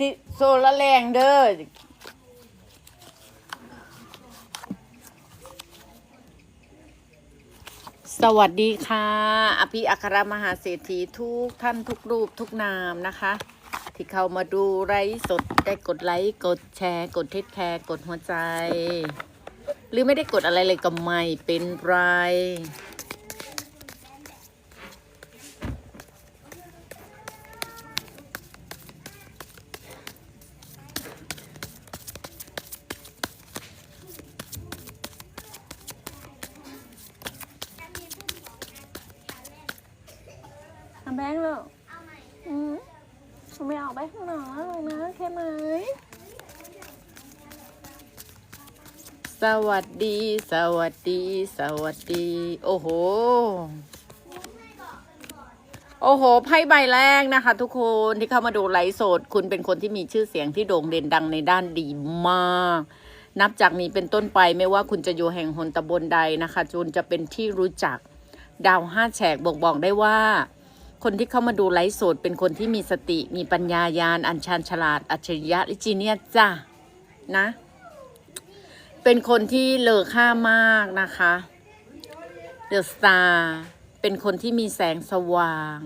สิโซละแรงเด้อสวัสดีค่ะ อภิอัครมหาเศรษฐีทุกท่านทุกรูปทุกนามนะคะ ที่เข้ามาดูไลฟ์สดได้กดไลค์กดแชร์ กดเทคแคร์กดหัวใจ หรือไม่ได้กดอะไรเลยก็ไม่เป็นไร แบงค์แล้วอืมไม่เอาไปข้างนอกแล้วนะแค่ไหมสวัสดี สวัสดี สวัสดี โอ้โห โอ้โห ไพ่ใบแรกนะคะ ทุกคนที่เข้ามาดูไลฟ์สด คุณเป็นคนที่มีชื่อเสียงที่โด่งเด่นดังในด้านดีมาก นับจากนี้เป็นต้นไปไม่ว่าคุณจะอยู่แห่งหนตำบลใดนะคะจนจะเป็นที่รู้จัก ดาวห้าแฉกบอกบอกได้ว่า คนที่เข้ามาดูไลฟ์สดเป็นคนที่มีสติมีปัญญายาณอัญชันฉลาด อัจฉริยะลิจีเนียจ้ะนะ เป็นคนที่เลอค่ามากนะคะเดอะสตาร์เป็นคนที่มีแสงสว่าง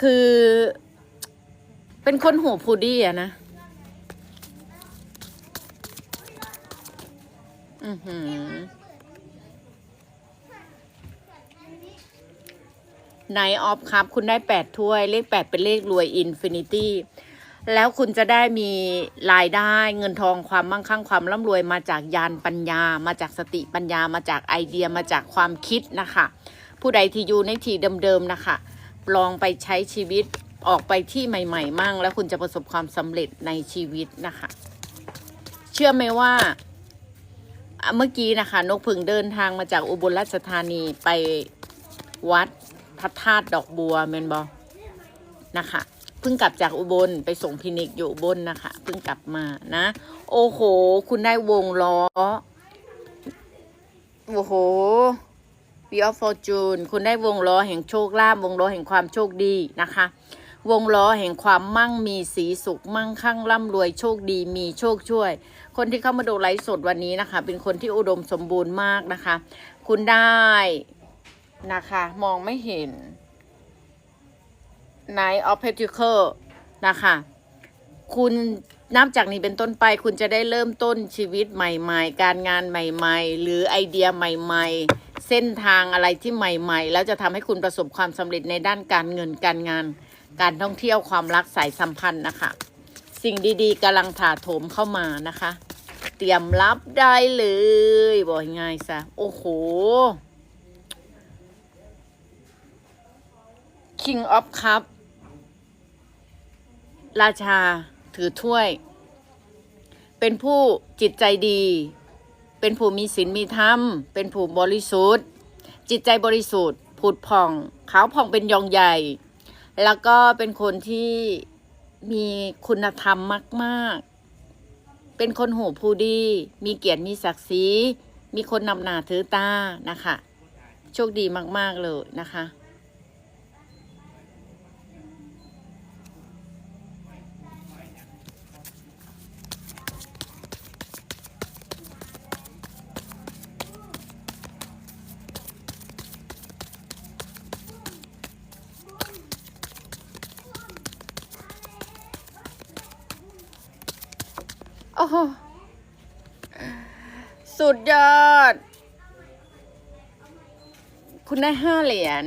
คือ เป็นคนหัวพูดี้อะนะอือหือ ไนออฟครับ คุณได้แปดถ้วย เลขแปดเป็นเลขรวยอินฟินิตี้แล้วคุณจะได้มีรายได้เงินทองความมั่งคั่งความร่ำรวยมาจากยานปัญญา มาจากสติปัญญา มาจากไอเดียมาจากความคิดนะคะ ผู้ใดที่อยู่ในทีเดิมๆนะคะ ลองไปใช้ชีวิตออกไปที่ใหม่ ๆ มั่ง แล้วคุณจะประสบความสำเร็จในชีวิตนะคะ เชื่อไหมว่าเมื่อกี้นะคะ นกผึ่งเดินทางมาจากอุบลราชธานีไปวัด พระธาตุดอกบัวเมนบอนะคะเพิ่งกลับจากอุบลไปส่งพินิกอยู่อุบลนะคะเพิ่งกลับมานะ โอ้โห คุณได้วงล้อ โอ้โห v ีออฟฟอร์จูนคุณได้วงล้อแห่งโชคลาภวงล้อแห่งความโชคดีนะคะ วงล้อแห่งความมั่งมีสีสุขมั่งคั่งร่ำรวยโชคดีมีโชคช่วย คนที่เข้ามาดูไลฟ์สดวันนี้นะคะ เป็นคนที่อุดมสมบูรณ์มากนะคะ คุณได้ นะคะ มองไม่เห็น Knight of Pentacles นะคะ คุณนับจากนี้เป็นต้นไปคุณจะได้เริ่มต้นชีวิตใหม่ๆ การงานใหม่ๆ หรือไอเดียใหม่ๆ เส้นทางอะไรที่ใหม่ๆ แล้วจะทำให้คุณประสบความสำเร็จในด้านการเงินการงาน การท่องเที่ยวความรักสายสัมพันธ์นะคะ สิ่งดีๆกำลังถาโถมเข้ามานะคะ เตรียมรับได้เลยบอกง่ายซะโอ้โห King of Cup ราชาถือถ้วย เป็นผู้จิตใจดี เป็นผู้มีศีลมีธรรม เป็นผู้บริสุทธิ์ จิตใจบริสุทธิ์ผุดผ่องขาวผ่องเป็นยองใหญ่ แล้วก็เป็นคนที่มีคุณธรรมมากๆ เป็นคนหูผู้ดี มีเกียรติมีศักดิ์ศรี มีคนนำหน้าถือตานะคะ โชคดีมาก ๆ เลยนะคะ สุดยอด คุณได้ห้าเหรียญ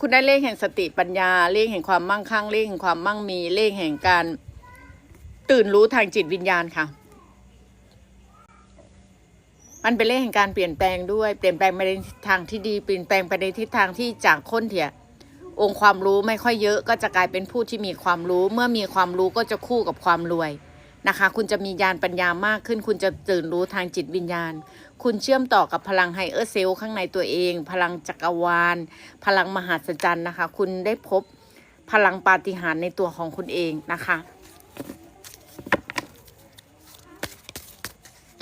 คุณได้เลขแห่งสติปัญญา เลขแห่งความมั่งคั่ง เลขแห่งความมั่งมี เลขแห่งการ ตื่นรู้ทางจิตวิญญาณค่ะ มันเป็นเลขแห่งการเปลี่ยนแปลงด้วย เปลี่ยนแปลงไปในทิศทางที่ดี เปลี่ยนแปลงไปในทิศทางที่จากคนเถียองค์ความรู้ไม่ค่อยเยอะ ก็จะกลายเป็นผู้ที่มีความรู้ เมื่อมีความรู้ก็จะคู่กับความรวย นะคะ คุณจะมียานปัญญามากขึ้น คุณจะตื่นรู้ทางจิตวิญญาณ คุณเชื่อมต่อกับพลังไฮเออร์เซลข้างในตัวเอง พลังจักรวาล พลังมหาสจรรย์นะคะ คุณได้พบพลังปาฏิหาริย์ในตัวของคุณเองนะคะ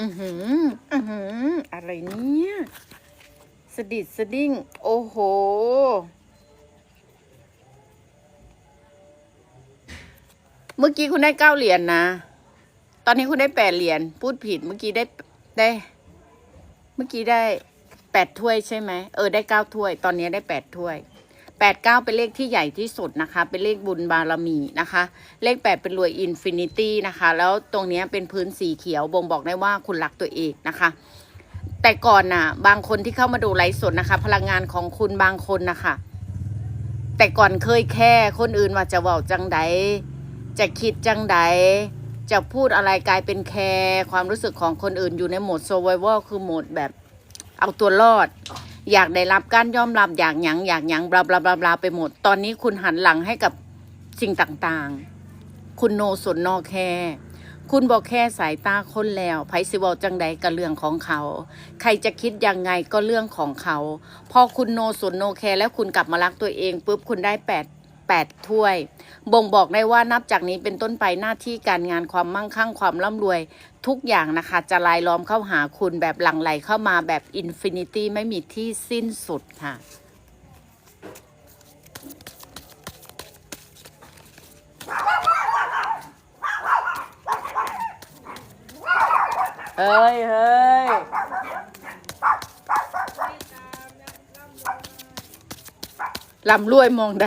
อือหือ อือหือ อะไรเนี่ยสดิดสดิ้ง โอ้โหเมื่อกี้คุณได้เก้าเหรียญนนะ ตอนนี้คุณได้แปดเหรียญพูดผิดเมื่อกี้ได้ได้ เมื่อกี้ได้แปดถ้วยใช่ไหมเออได้เก้าถ้วย ตอนนี้ได้แปดถ้วยแปดเก้าเป็นเลขที่ใหญ่ที่สุดนะคะ เป็นเลขบุญบารมีนะคะ เลขแปดเป็นรวยอินฟินิตี้นะคะ แล้วตรงนี้เป็นพื้นสีเขียวบ่งบอกได้ว่าคุณรักตัวเองนะคะ แต่ก่อนน่ะ บางคนที่เข้ามาดูไลฟ์สดนะคะ พลังงานของคุณบางคนนะคะ แต่ก่อนเคยแค่คนอื่นว่าจะเว่าจังใดจะคิดจังใด จะพูดอะไรกลายเป็นแคร์ความรู้สึกของคนอื่นอยู่ในโหมดโซเวอร์คือโหมดแบบเอาตัวรอด อยากได้รับการยอมรับอยากหยังอยากหยังบลาบลาบลาบลาไปหมด ตอนนี้คุณหันหลังให้กับสิ่งต่างๆ คุณโนสนนอแคร์คุณบอกแค่สายตาคนแล้วไพซิวอลจังใดกับเรื่องของเขา ใครจะคิดยังไงก็เรื่องของเขา พอคุณโนสนโนแคร์แล้วคุณกลับมารักตัวเองปุ๊บคุณได้แปด 8 ถ้วย บ่งบอกได้ว่านับจากนี้เป็นต้นไปหน้าที่การงานความมั่งคั่งความร่ำรวย ทุกอย่างนะคะจะลายล้อมเข้าหาคุณแบบหลั่งไหลเข้ามาแบบอินฟินิตี้ไม่มีที่สิ้นสุดค่ะเฮ้ยเฮ้ยลำรวยมองใด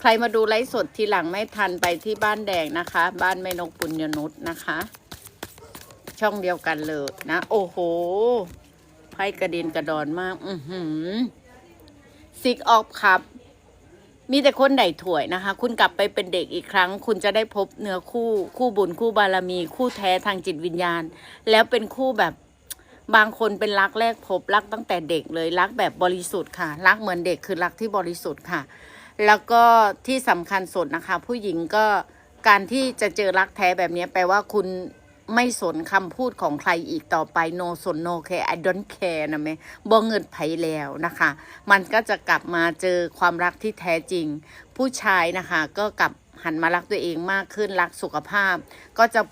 ใครมาดูไลฟ์สดทีหลังไม่ทันไปที่บ้านแดงนะคะ บ้านแม่นกปุญญนุษนะคะ ช่องเดียวกันเลยนะ โอ้โหไพ่กระเด็นกระดอนมาก อือหือซิกออฟครับ มีแต่คนใดถ่วยนะคะ คุณกลับไปเป็นเด็กอีกครั้ง คุณจะได้พบเนื้อคู่คู่บุญคู่บารมี คู่แท้ทางจิตวิญญาณ แล้วเป็นคู่แบบบางคนเป็นรักแรกพบรักตั้งแต่เด็กเลยรักแบบบริสุทธิ์ค่ะ รักเหมือนเด็กคือรักที่บริสุทธิ์ค่ะ แล้วก็ที่สำคัญสุดนะคะ ผู้หญิงก็การที่จะเจอรักแท้แบบนี้แปลว่าคุณไม่สนคำพูดของใครอีกต่อไป no สน no care I don't care นะแม่บ่เงินไผแล้วนะคะ มันก็จะกลับมาเจอความรักที่แท้จริง ผู้ชายนะคะ ก็กลับหันมารักตัวเองมากขึ้นรักสุขภาพ ก็จะ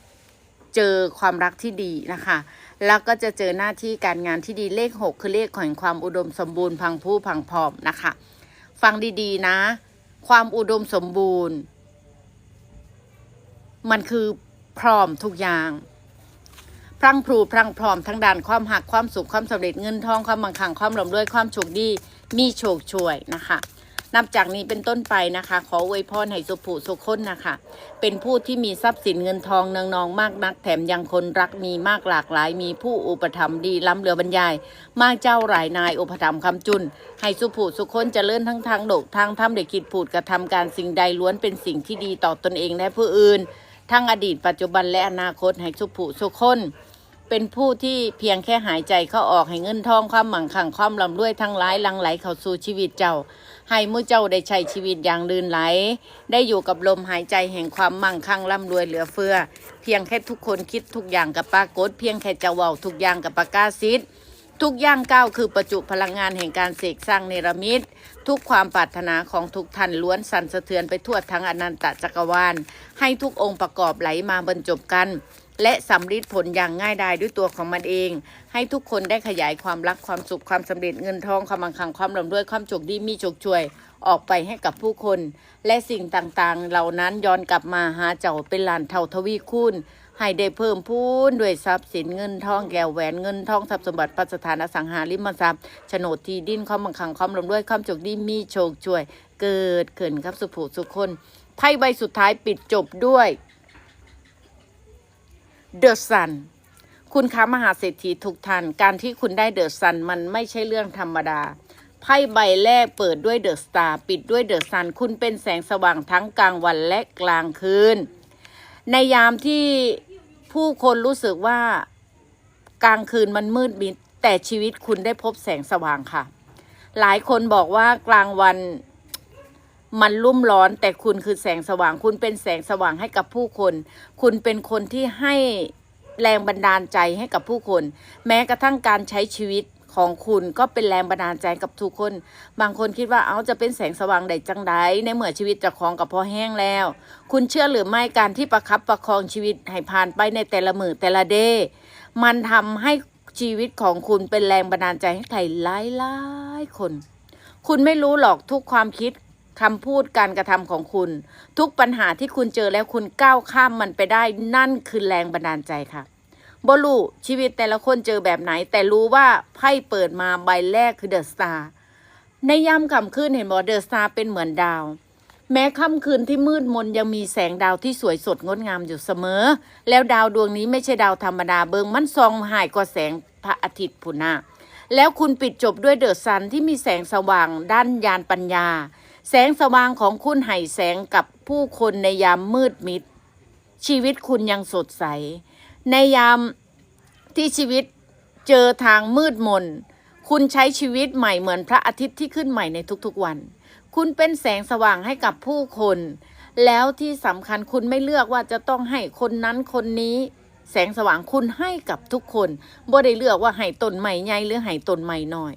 เจอความรักที่ดีนะคะ แล้วก็จะเจอหน้าที่การงานที่ดีเลข 6 คือเลขแห่งความอุดมสมบูรณ์พังผู้พังพร้อมนะคะ ฟังดีๆนะ ความอุดมสมบูรณ์ มันคือพร้อมทุกอย่าง พรั่งพรูพรั่งพร้อมทั้งด้านความหักความสุขความสำเร็จเงินทองความบังคังความร่ำรวยความโชคดีมีโชคช่วยนะคะ นับจากนี้เป็นต้นไปนะคะ ขออวยพรให้สุภูสุขคนนะคะ เป็นผู้ที่มีทรัพย์สินเงินทองนองนองมากนัก แถมยังคนรักมีมากหลากหลาย มีผู้อุปถัมภ์ดีล้ำเหลือบรรยาย มากเจ้าหลายนายอุปถัมภ์คำจุน ให้สุภูสุขคนเจริญทั้งทางโลกทางธรรมเด็กคิดพูดกระทำการสิ่งใดล้วนเป็นสิ่งที่ดีต่อตนเองและผู้อื่น ทั้งอดีตปัจจุบันและอนาคตให้สุภูสุขคนเป็นผู้ที่เพียงแค่หายใจเข้าออกให้เงินทองความหมั่งคั่งความร่ำรวยทั้งหลายลังไหลเข้าสู่ชีวิตเจ้า ให้มู่เจ้าได้ใช้ชีวิตอย่างลื่นไหล ได้อยู่กับลมหายใจแห่งความมั่งคั่งร่ำรวยเหลือเฟือ เพียงแค่ทุกคนคิดทุกอย่างกับปรากฏเพียงแค่จะว้าทุกอย่างกับประกาศสิทธิ์ทุกอย่างก้าวคือประจุพลังงานแห่งการเสกสร้างเนรมิต ทุกความปรารถนาของทุกท่านล้วนสั่นสะเทือนไปทั่วทั้งอนันตจักรวาล ให้ทุกองค์ประกอบไหลมาบรรจบกัน และสำลิดผลอย่างง่ายดายด้วยตัวของมันเอง ให้ทุกคนได้ขยายความรักความสุขความสำเร็จเงินทองความมั่งคั่งความร่ำรวยความโชคดีมีโชคช่วยออกไปให้กับผู้คน และสิ่งต่างๆ เหล่านั้นย้อนกลับมาหาเจ้าเป็นลานเท่าทวีคูณให้ได้เพิ่มพูนด้วยทรัพย์สินเงินทองแก้วแหวนเงินทองทรัพย์สมบัติปัสถานอสังหาริมทรัพย์โฉนดที่ดินความมั่งคั่งความร่ำรวยความโชคดีมีโชคช่วย เกิดขึ้นครับสุภูสุขคนไพ่ใบสุดท้ายปิดจบด้วย เดอะซันคุณค้ามหาเศรษฐีทุกท่าน การที่คุณได้เดอะซันมันไม่ใช่เรื่องธรรมดา ไพ่ใบแรกเปิดด้วยเดอะสตาร์ปิดด้วยเดอะซัน คุณเป็นแสงสว่างทั้งกลางวันและกลางคืน ในยามที่ผู้คนรู้สึกว่ากลางคืนมันมืดมิดแต่ชีวิตคุณได้พบแสงสว่างค่ะ หลายคนบอกว่ากลางวัน มันรุ่มร้อนแต่คุณคือแสงสว่าง คุณเป็นแสงสว่างให้กับผู้คน คุณเป็นคนที่ให้แรงบันดาลใจให้กับผู้คน แม้กระทั่งการใช้ชีวิตของคุณก็เป็นแรงบันดาลใจกับทุกคน บางคนคิดว่าเอาจะเป็นแสงสว่างใดจังใดในเมื่อชีวิตจะของกับพอแห้งแล้ว คุณเชื่อหรือไม่การที่ประคับประคองชีวิตให้ผ่านไปในแต่ละมือแต่ละเดย์มันทำให้ชีวิตของคุณเป็นแรงบันดาลใจให้ใครหลายหลายๆคน คุณไม่รู้หรอกทุกความคิด คำพูดการกระทำของคุณ ทุกปัญหาที่คุณเจอแล้วคุณก้าวข้ามมันไปได้นั่นคือแรงบันดาลใจค่ะบลูชีวิตแต่ละคนเจอแบบไหน แต่รู้ว่าไพ่เปิดมาใบแรกคือเดอะสตาร์ในยามค่ำคืนเห็นบอกเดอะสตาร์เป็นเหมือนดาว แม้ค่ำคืนที่มืดมนยังมีแสงดาวที่สวยสดงดงามอยู่เสมอ แล้วดาวดวงนี้ไม่ใช่ดาวธรรมดาเบิงมันซองหายกว่าแสงพระอาทิตย์พุนาแล้วคุณปิดจบด้วยเดอะซันที่มีแสงสว่างด้านยานปัญญา แสงสว่างของคุณให้แสงกับผู้คนในยามมืดมิด ชีวิตคุณยังสดใส ในยามที่ชีวิตเจอทางมืดมน คุณใช้ชีวิตใหม่เหมือนพระอาทิตย์ที่ขึ้นใหม่ในทุกๆวัน คุณเป็นแสงสว่างให้กับผู้คน แล้วที่สำคัญคุณไม่เลือกว่าจะต้องให้คนนั้นคนนี้ แสงสว่างคุณให้กับทุกคนบ่ได้เลือกว่าให้ต้นใหม่ใหญ่หรือให้ต้นใหม่น้อย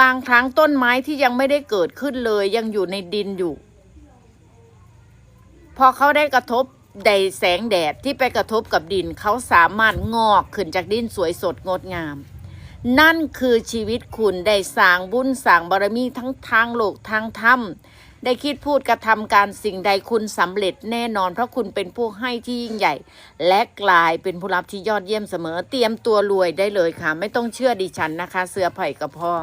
บางครั้งต้นไม้ที่ยังไม่ได้เกิดขึ้นเลย ยังอยู่ในดินอยู่ พอเขาได้กระทบแดดแสงแดดที่ไปกระทบกับดินเขาสามารถงอกขึ้นจากดินสวยสดงดงาม นั่นคือชีวิตคุณได้สร้างบุญสร้างบารมีทั้งทางโลกทางธรรมได้คิดพูดกระทำการสิ่งใดคุณสำเร็จแน่นอน เพราะคุณเป็นผู้ให้ที่ยิ่งใหญ่ และกลายเป็นผู้รับที่ยอดเยี่ยมเสมอ เตรียมตัวรวยได้เลยค่ะ ไม่ต้องเชื่อดิฉันนะคะ เสื้อไผ่กับพ่อ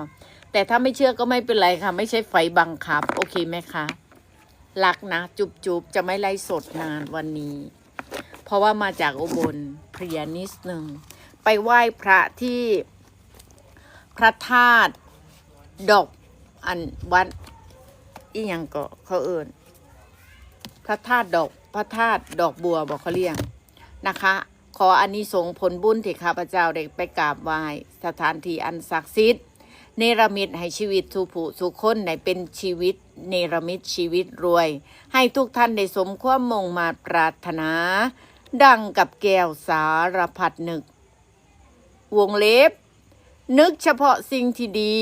แต่ถ้าไม่เชื่อก็ไม่เป็นไรค่ะ ไม่ใช่ไฟบังคับ โอเคไหมคะรักนะ จุบจุบจะไม่ไล่สดนานวันนี้ เพราะว่ามาจากอุบลเพลียนิดหนึ่งไปไหว้พระที่พระธาตุดอกอันวัดอีหยังก็เขาเอิญพระธาตุดอกพระธาตุดอกบัวบอกเขาเรียกนะคะ ขออานิสงส์ผลบุญที่ข้าพเจ้าได้ไปกราบไหว้สถานที่อันศักดิ์สิทธิ์ เนรมิตให้ชีวิตสุผู้สุคนในเป็นชีวิต เนรมิตชีวิตรวย ให้ทุกท่านได้สมความมงมาปรารถนา ดังกับแก้วสารพัดนึก วงเล็บ นึกเฉพาะสิ่งที่ดี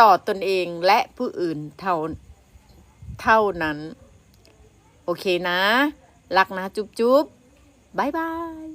ต่อตนเองและผู้อื่นเท่าเท่านั้น โอเคนะ รักนะจุ๊บจุ๊บบายบาย